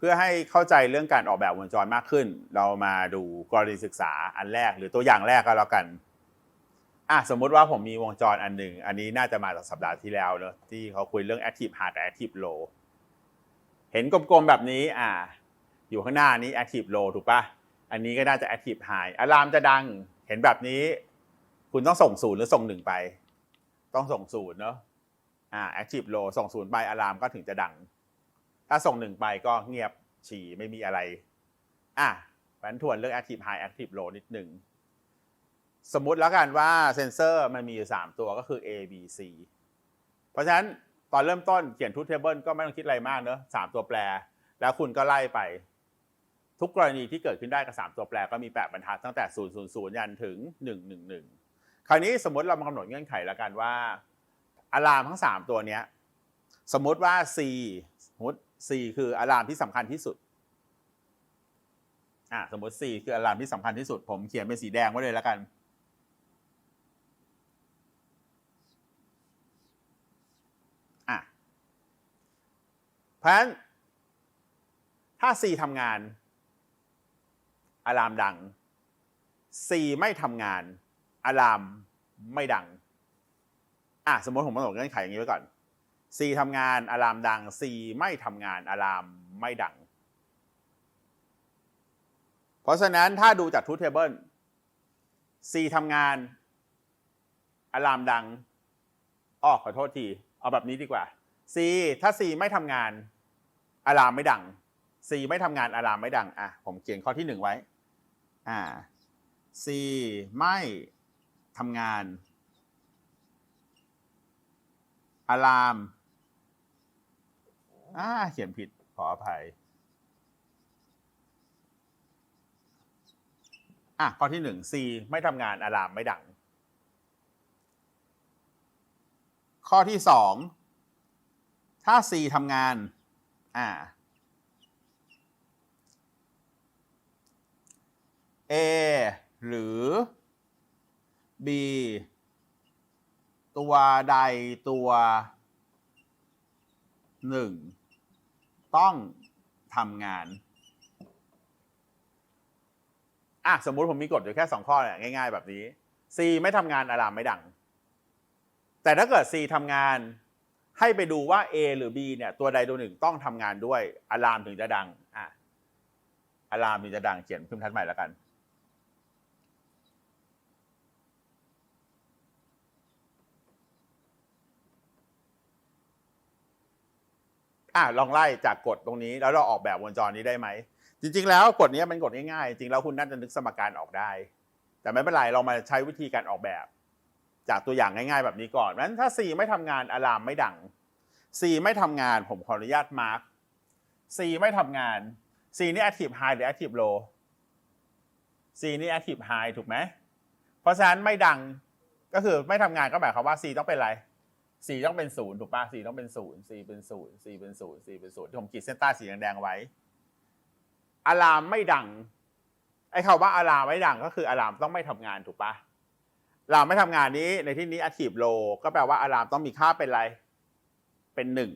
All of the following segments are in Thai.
เพื่อให้เข้าใจเรื่องการออกแบบวงจรมากขึ้น เรามาดูกรณีศึกษาอันแรกหรือตัวอย่างแรกก็แล้วกันอะสมมุติว่าผมมีวงจรอันหนึ่งอันนี้น่าจะมาจากสัปดาห์ที่แล้วเนอะที่เขาคุยเรื่อง active high กับ active low เห็นกลมๆแบบนี้อะอยู่ข้างหน้านี้ active low ถูกปะอันนี้ก็น่าจะ active high อะลามจะดังเห็นแบบนี้ คุณต้องส่งศูนย์หรือส่งหนึ่งไป ต้องส่งศูนย์เนาะอ่า active low ส่งศูนย์ไปอะลามก็ถึงจะดัง ถ้าส่งหนึ่งไปก็เงียบฉี่ไม่มีอะไร อะแันทวนเรื่อง active high active low นิดหนึ่ง สมมุติแล้วกันว่าเซนเซอร์มันมีอยู่ 3 ตัวก็คือ A B C เพราะฉะนั้นตอนเริ่มต้นเขียน truth table ก็ไม่ต้องคิดอะไรมากเนอะสามตัวแปร แล้วคุณก็ไล่ไป ทุกกรณีที่เกิดขึ้นได้กับ 3 ตัวแปรก็มี 8 บรรทัดตั้งแต่ 0 0 0 ยันถึง 1 1 1 คราวนี้สมมติเรามากำหนดเงื่อนไขแล้วกันว่าอะลามทั้ง 3 ตัวเนี้ยสมมติว่า C สมมติ C คืออะลามที่สำคัญที่สุดอ่าสมมติ C คืออะลามที่สำคัญที่สุด ผมเขียนเป็นสีแดงไว้เลยแล้วกัน อะเพราะฉะนั้นถ้า C ทำงานอะลามดัง C ไม่ทำงานอะลามไม่ดัง อะสมมติผมกำหนดเงื่อนไขอย่างนี้ไว้ก่อน C ทำงานอะลามดัง C ไม่ทำงานอะลามไม่ดัง เพราะฉะนั้นถ้าดูจาก truth table C ทำงานอะลามดังอ้อขอโทษที เอาแบบนี้ดีกว่า C ถ้า C ไม่ทำงานอะลามไม่ดัง C ไม่ทำงานอะลามไม่ดังอะผมเขียนข้อที่หนึ่งไว้อ่า C ไม่ทำงานอะลาม อ่าเขียนผิดขออภัย อะข้อที่หนึ่ง C ไม่ทำงานอะลามไม่ดัง ข้อที่สอง ถ้า C ทำงาน อ่า A หรือ B ตัวใดตัวหนึ่ง ต้องทำงานอะสมมุติผมมีกฎอยู่แค่ 2 ข้อเนี่ยง่าย ๆ แบบนี้ C ไม่ทำงานอะลามไม่ดัง แต่ถ้าเกิด C ทำงานให้ไปดูว่า A หรือ B เนี่ยตัวใดตัวหนึ่งต้องทำงานด้วยอะลามถึงจะดังอะอะลามถึงจะดังเขียนขึ้นทัดใหม่แล้วกัน อะลองไล่จากกฎตรงนี้แล้วเราออกแบบวงจรนี้ได้ไหม จริง ๆ แล้วกฎนี้เป็นกฎง่ายๆ จริงแล้วคุณน่าจะนึกสมการออกได้ แต่ไม่เป็นไรเรามาใช้วิธีการออกแบบ จากตัวอย่างง่าย ๆ แบบนี้ก่อนนั้นถ้า C ไม่ทำงานอะลามไม่ดัง C ไม่ทำงานผมขออนุญาตมาร์ค C ไม่ทำงาน C นี่ active high หรือ active low C นี่ active high ถูกไหมเพราะฉะนั้นไม่ดังก็คือไม่ทำงานก็หมายความว่า C ต้องเป็นอะไร C ต้องเป็นศูนย์ถูกป่ะ C ต้องเป็นศูนย์ C เป็นศูนย์ C เป็นศูนย์ C เป็นศูนย์ที่ผมขีดเส้นใต้สีแดงๆไว้ อะลามไม่ดัง ไอ้คำว่าอะลามไม่ดังก็คืออะลามต้องไม่ทำงานถูกป่ะอะลามไม่ทำงานนี้ในที่นี้ active low ก็แปลว่าอะลามต้องมีค่าเป็นอะไร เป็นหนึ่ง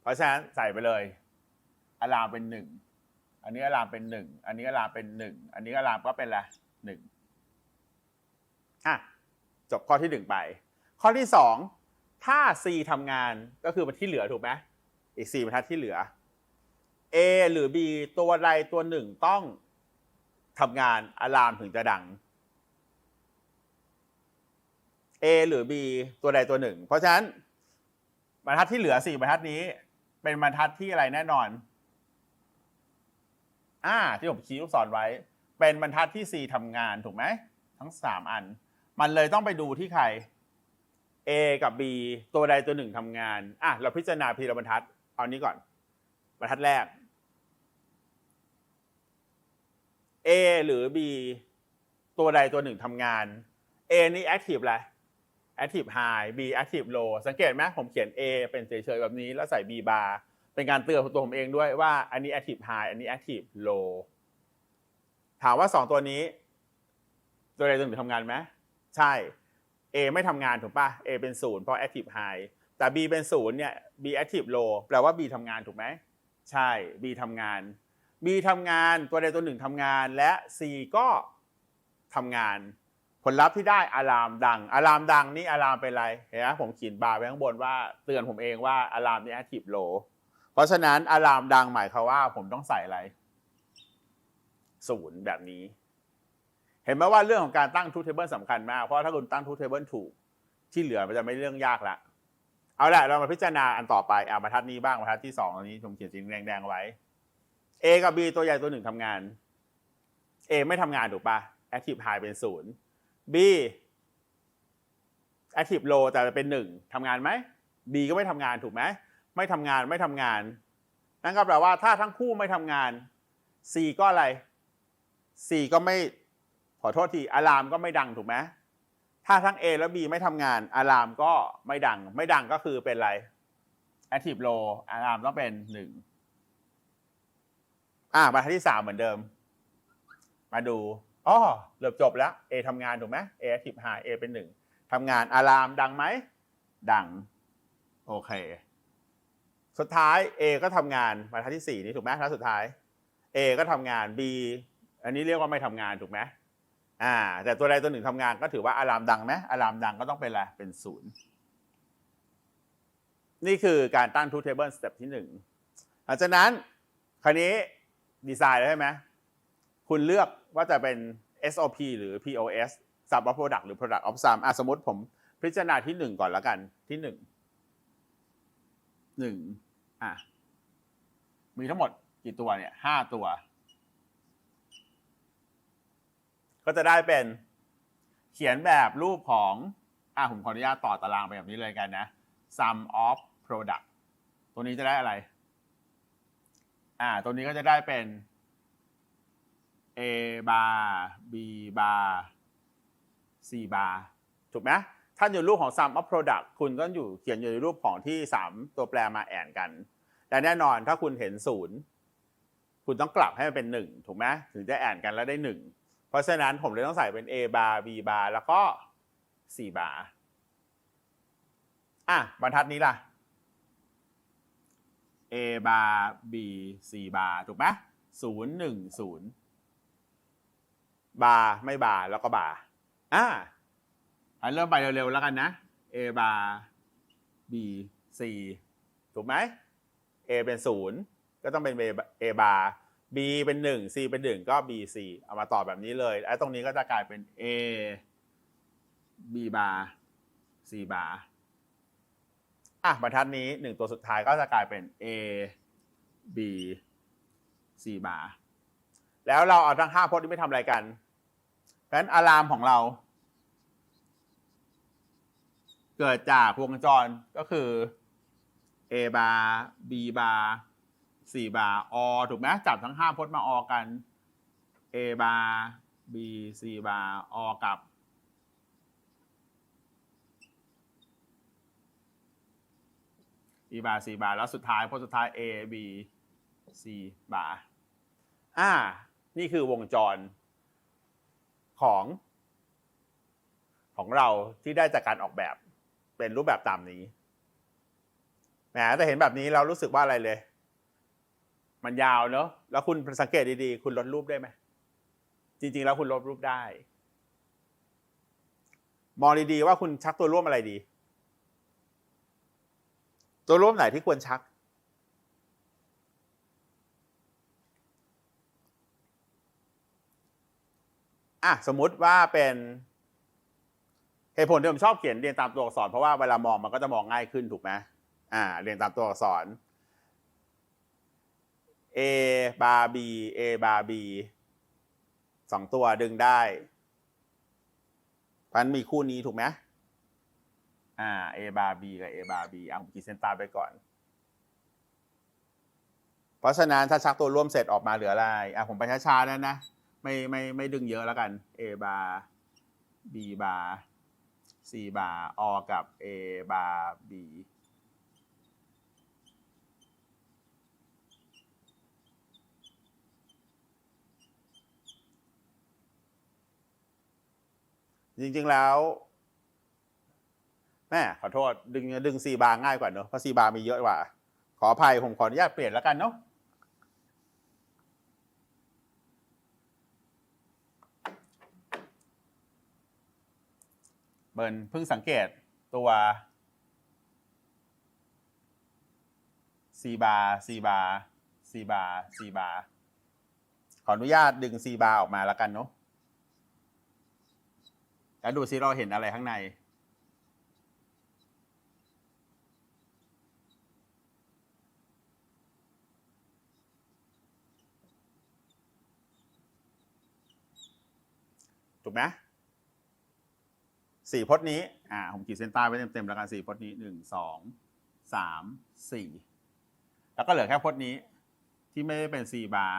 เพราะฉะนั้นใส่ไปเลย อะลามเป็นหนึ่ง อันนี้อะลามเป็นหนึ่ง อันนี้อะลามเป็นหนึ่ง อันนี้อะลามก็เป็นอะไรหนึ่งอะจบข้อที่หนึ่งไป ข้อที่สอง ถ้า C ทำงานก็คือมันที่เหลือถูกไหมอีก4บรรทัดที่เหลือ A หรือ B ตัวใดตัวหนึ่งต้องทำงานอะลามถึงจะดัง A หรือ B ตัวใดตัวหนึ่ง เพราะฉะนั้นบรรทัดที่เหลือ4บรรทัดนี้ เป็นบรรทัดที่อะไรแน่นอน อ่า ที่ผมชี้ลูกศรไว้ เป็นบรรทัดที่ C ทำงานถูกไหม ทั้ง3อัน มันเลยต้องไปดูที่ใคร A กับ B ตัวใดตัวหนึ่งทำงานอะเราพิจารณาพีละบรรทัด เอานี้ก่อน บรรทัดแรก A หรือ B ตัวใดตัวหนึ่งทำงาน A นี่ active อะไร active high B active low สังเกตไหมผมเขียน A เป็นเฉยๆแบบนี้แล้วใส่ B bar เป็นการเตือนตัวผมเองด้วยว่าอันนี้ active high อันนี้ active low ถามว่า 2 ตัวนี้ ตัวใดตัวหนึ่งทำงานไหมใช่ A ไม่ทำงานถูกป่ะ A เป็นศูนย์เพราะ active high แต่ B เป็นศูนย์เนี่ย B active low แปลว่า B ทำงานถูกไหม ใช่ B ทำงาน B ทำงานตัวใดตัวหนึ่งทำงานและ C ก็ทำงาน ผลลัพธ์ที่ได้อะลามดังอะลามดังนี่อะลามเป็นอะไรเห็นไหมผมเขียนบาร์ไว้ข้างบนว่าเตือนผมเองว่าอะลามนี่ active low เพราะฉะนั้นอะลามดังหมายความว่าผมต้องใส่อะไรศูนย์แบบนี้ เห็นไหมว่าเรื่องของการตั้ง truth table สำคัญมาก เพราะถ้าคุณตั้ง truth table ถูกที่เหลือมันจะไม่เรื่องยากละเอาละเรามาพิจารณาอันต่อไปอะบรรทัดนี้บ้างบรรทัดที่สองตรงนี้ผมเขียนสีแดงๆไว้ A กับ B ตัวใหญ่ตัวหนึ่งทำงาน A ไม่ทำงานถูกปะ active high เป็นศูนย์ B active low แต่เป็นหนึ่งทำงานไหม B ก็ไม่ทำงานถูกไหมไม่ทำงานไม่ทำงาน นั่นก็แปลว่าถ้าทั้งคู่ไม่ทำงาน C ก็อะไร C ก็ไม่ ขอโทษทีอะลามก็ไม่ดังถูกไหมถ้าทั้ง A และ B ไม่ทำงานอะลามก็ไม่ดัง ไม่ดังก็คือเป็นอะไร active low อะลามต้องเป็นหนึ่งอ่าบรรทัดที่สามเหมือนเดิม มาดูอ๋อเริ่มจบแล้ว A ทำงานถูกไหม A active high A เป็นหนึ่งทำงานอะลามดังไหม ดัง โอเค สุดท้าย A ก็ทำงานบรรทัดที่สี่นี้ถูกไหมบรรทัดสุดท้าย A ก็ทำงาน B อันนี้เรียกว่าไม่ทำงานถูกไหม อ่า แต่ตัวใดตัวหนึ่งทำงานก็ถือว่าอะลามดังไหมอะลามดังก็ต้องเป็นอะไร เป็นศูนย์นี่คือการตั้ง truth table step ที่หนึ่งหลังจากนั้น คราวนี้ดีไซน์แล้วใช่ไหมคุณเลือกว่าจะเป็น SOP หรือ POS Sub of Product หรือ Product of Sum อะสมมติผมพิจารณาที่หนึ่งก่อนแล้วกันที่หนึ่งหนึ่งอะมีทั้งหมดกี่ตัวเนี่ยห้าตัว ก็จะได้เป็นเขียนแบบรูปของอะผมขออนุญาตต่อตารางไปแบบนี้เลยกันนะ sum of product ตัวนี้จะได้อะไร อ่า ตัวนี้ก็จะได้เป็น a bar b bar c bar ถูกไหมถ้าอยู่รูปของ sum of product คุณก็อยู่เขียนอยู่ในรูปของที่ 3 ตัวแปรมาแอนกัน และแน่นอนถ้าคุณเห็นศูนย์คุณต้องกลับให้มันเป็น 1 ถูกไหมถึงจะแอนกันแล้วได้ 1 เพราะฉะนั้นผมเลยต้องใส่เป็น a bar b bar แล้วก็ c bar อะบรรทัดนี้ล่ะ a bar b c bar ถูกไหมศูนย์หนึ่งศูนย์บาร์ไม่บาร์แล้วก็บาร์อ่าอันเริ่มไปเร็วๆแล้วกันนะ a bar b c ถูกไหม a เป็นศูนย์ก็ต้องเป็น a bar b เป็นหนึ่ง c เป็นหนึ่งก็ b c เอามาต่อแบบนี้เลยไอ้ตรงนี้ก็จะกลายเป็น a b bar c bar อะบรรทัดนี้หนึ่งตัวสุดท้ายก็จะกลายเป็น a b c bar แล้วเราเอาทั้งห้าพจน์นี้ไม่ทำอะไรกันเพราะฉะนั้นอะลามของเรา เกิดจากวงจรก็คือ a bar b bar c bar o ถูกไหมจับทั้งห้าพจน์มาออกัน a bar b c bar o กับ e bar c bar แล้วสุดท้ายพจน์สุดท้าย a b c bar อ่า นี่คือวงจรของ ของเราที่ได้จากการออกแบบเป็นรูปแบบตามนี้แหมแต่เห็นแบบนี้เรารู้สึกว่าอะไรเลย มันยาวเนอะแล้วคุณสังเกตดีๆ คุณลดรูปได้ไหม จริง ๆ แล้วคุณลดรูปได้ มองดีๆว่าคุณชักตัวร่วมอะไรดี ตัวร่วมไหนที่ควรชัก อะสมมุติว่าเป็นเหตุผลที่ผมชอบเขียนเรียงตามตัวอักษร เพราะว่าเวลามองมันก็จะมองง่ายขึ้นถูกไหมอ่า เรียงตามตัวอักษร A บาร์ B A บาร์ B สองตัวดึงได้พันมีคู่นี้ถูกไหมอ่า A บาร์ B กับ A บาร์ B อะผมขีดเส้นใต้ไปก่อน เพราะฉะนั้นถ้าชักตัวร่วมเสร็จออกมาเหลืออะไรอะผมไปช้าๆแล้วนะ ไม่ไม่ไม่ดึงเยอะแล้วกัน A บาร์ B บาร์ C บาร์อกับ A บาร์ B จริงๆแล้วแม่ขอโทษ ดึงดึงซีบาง่ายกว่าเนอะเพราะซีบามีเยอะกว่า ขออภัยผมขออนุญาตเปลี่ยนแล้วกันเนาะเบิร์นเพิ่งสังเกตตัวซีบาซีบาซีบาซีบาขออนุญาตดึงซีบาออกมาแล้วกันเนาะ แล้วดูซิเราเห็นอะไรข้างใน ถูกไหมสี่พจน์นี้ อ่า ผมขีดเส้นใต้ไว้เต็มๆแล้วกันสี่พจน์นี้หนึ่งสองสามสี่แล้วก็เหลือแค่พจน์นี้ที่ไม่ได้เป็น C bar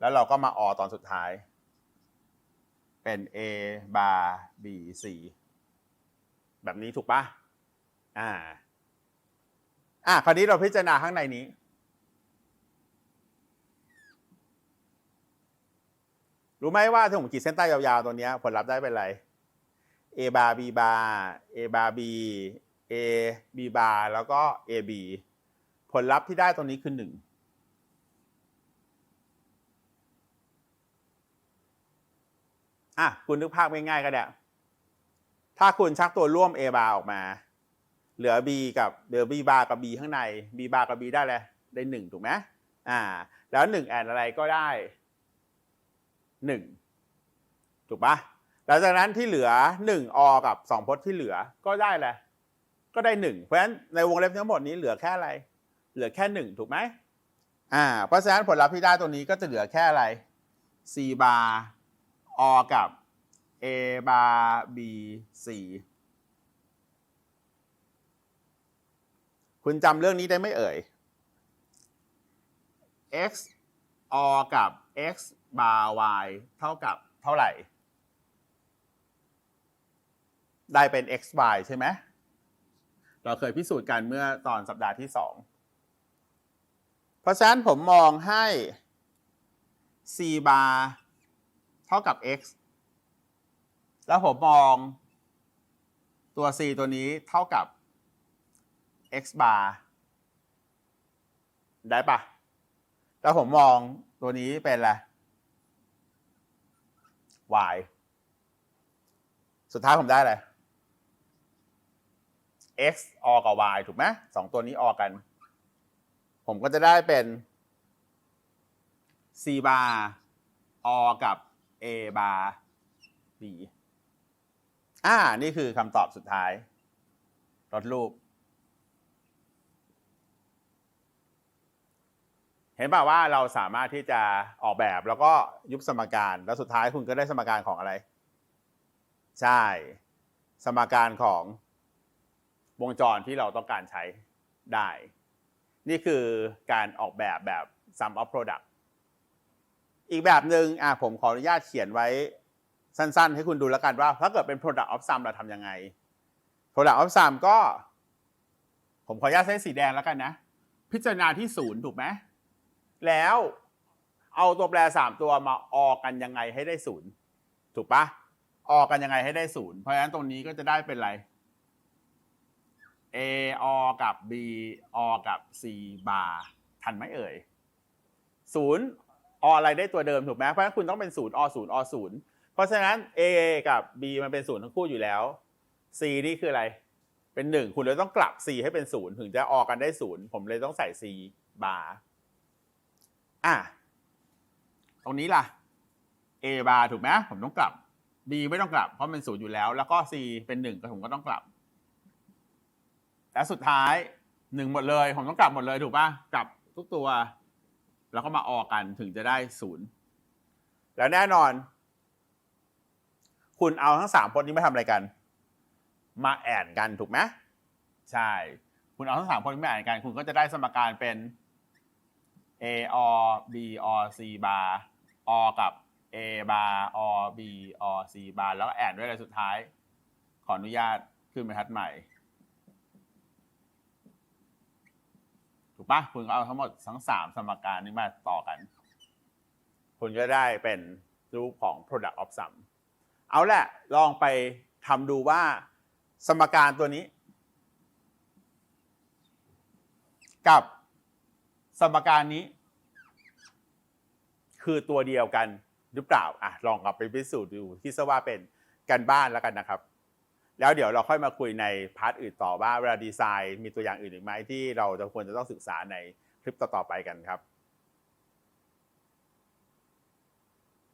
แล้วเราก็มาออตอนสุดท้าย เป็น A บาร์ B C แบบนี้ถูกปะอ่า อ่าคราวนี้เราพิจารณาข้างในนี้ รู้ไหมว่าถ้าผมขีดเส้นใต้ยาวๆ ตัวนี้ผลลัพธ์ได้เป็นอะไร A บาร์ B บาร์ A บาร์ B A B บาร์แล้วก็ A B ผลลัพธ์ที่ได้ตรงนี้คือ1 อะคุณนึกภาพง่ายๆก็ได้ถ้าคุณชักตัวร่วม A bar ออกมา เหลือ B กับเหลือ B bar กับ B ข้างใน B bar กับ B ได้เลยได้หนึ่งถูกไหมอ่า แล้วหนึ่งแอนอะไรก็ได้หนึ่งถูกปะหลังจากนั้นที่เหลือหนึ่งอกับสองพจน์ที่เหลือก็ได้แหละก็ได้หนึ่งเพราะฉะนั้นในวงเล็บทั้งหมดนี้เหลือแค่อะไร เหลือแค่หนึ่งถูกไหมอ่าเพราะฉะนั้นผลลัพธ์ที่ได้ตัวนี้ก็จะเหลือแค่อะไร C bar อกับ A bar B C คุณจำเรื่องนี้ได้ไหมเอ่ย x o กับ x bar y เท่ากับเท่าไหร่ ได้เป็น x y ใช่ไหม เราเคยพิสูจน์กันเมื่อตอนสัปดาห์ที่สองเพราะฉะนั้นผมมองให้ c bar เท่ากับ x แล้วผมมองตัว c ตัวนี้เท่ากับ x bar ได้ปะแล้วผมมองตัวนี้เป็นอะไร y สุดท้ายผมได้อะไร x o กับ y ถูกไหมสองตัวนี้ออกัน ผมก็จะได้เป็น c bar o กับ a bar b อ่า นี่คือคำตอบสุดท้าย ลดรูป เห็นป่าว่าเราสามารถที่จะออกแบบแล้วก็ยุบสมการ แล้วสุดท้ายคุณก็ได้สมการของอะไร ใช่ สมการของวงจรที่เราต้องการใช้ได้ นี่คือการออกแบบแบบ sum of product อีกแบบหนึ่งอะผมขออนุญาตเขียนไว้สั้นๆ ให้คุณดูแล้วกันว่า ถ้าเกิดเป็น product of sum เราทำยังไง product of sum ก็ ผมขออนุญาตใช้สีแดงแล้วกันนะ พิจารณาที่ศูนย์ถูกไหมแล้วเอาตัวแปรสามตัวมาออกกันยังไงให้ได้ศูนย์ถูกปะออกกันยังไงให้ได้ศูนย์เพราะฉะนั้นตรงนี้ก็จะได้เป็นอะไร A อกับ B อกับ C บาร์ทันไหมเอ่ยศูนย์ ออะไรได้ตัวเดิมถูกไหมเพราะฉะนั้นคุณต้องเป็นศูนย์อศูนย์อศูนย์เพราะฉะนั้น A กับ B มันเป็นศูนย์ทั้งคู่อยู่แล้ว C นี่คืออะไรเป็นหนึ่งคุณเลยต้องกลับ C ให้เป็นศูนย์ถึงจะออกกันได้ศูนย์ผมเลยต้องใส่ C บาร์อะตรงนี้ล่ะ A บาร์ถูกไหมผมต้องกลับ B ไม่ต้องกลับ เพราะเป็นศูนย์อยู่แล้ว แล้วก็ C เป็นหนึ่งก็ผมก็ต้องกลับ และสุดท้ายหนึ่งหมดเลย ผมต้องกลับหมดเลยถูกป่ะกลับทุกตัว แล้วก็มาออกกันถึงจะได้ศูนย์แล้วแน่นอน คุณเอาทั้งสามพจน์นี้มาทำอะไรกัน มาแอนกันถูกไหมใช่ คุณเอาทั้งสามพจน์นี้มาแอนกัน คุณก็จะได้สมการเป็น A or B or C bar or กับ A bar or B or C bar แล้วก็แอนด้วยอะไรสุดท้าย ขออนุญาตขึ้นบรรทัดใหม่ ถูกปะคุณก็เอาทั้งหมดทั้งสามสมการนี้มาต่อกัน คุณก็ได้เป็นรูปของ product of sum เอาแหละลองไปทำดูว่าสมการตัวนี้ กับสมการนี้ คือตัวเดียวกันหรือเปล่าอะลองกลับไปพิสูจน์ดูคิดซะว่าเป็นกันบ้านแล้วกันนะครับ แล้วเดี๋ยวเราค่อยมาคุยในพาร์ทอื่นต่อว่าเวลาดีไซน์มีตัวอย่างอื่นอีกไหมที่เราจะควรจะต้องศึกษาในคลิปต่อๆไปกันครับ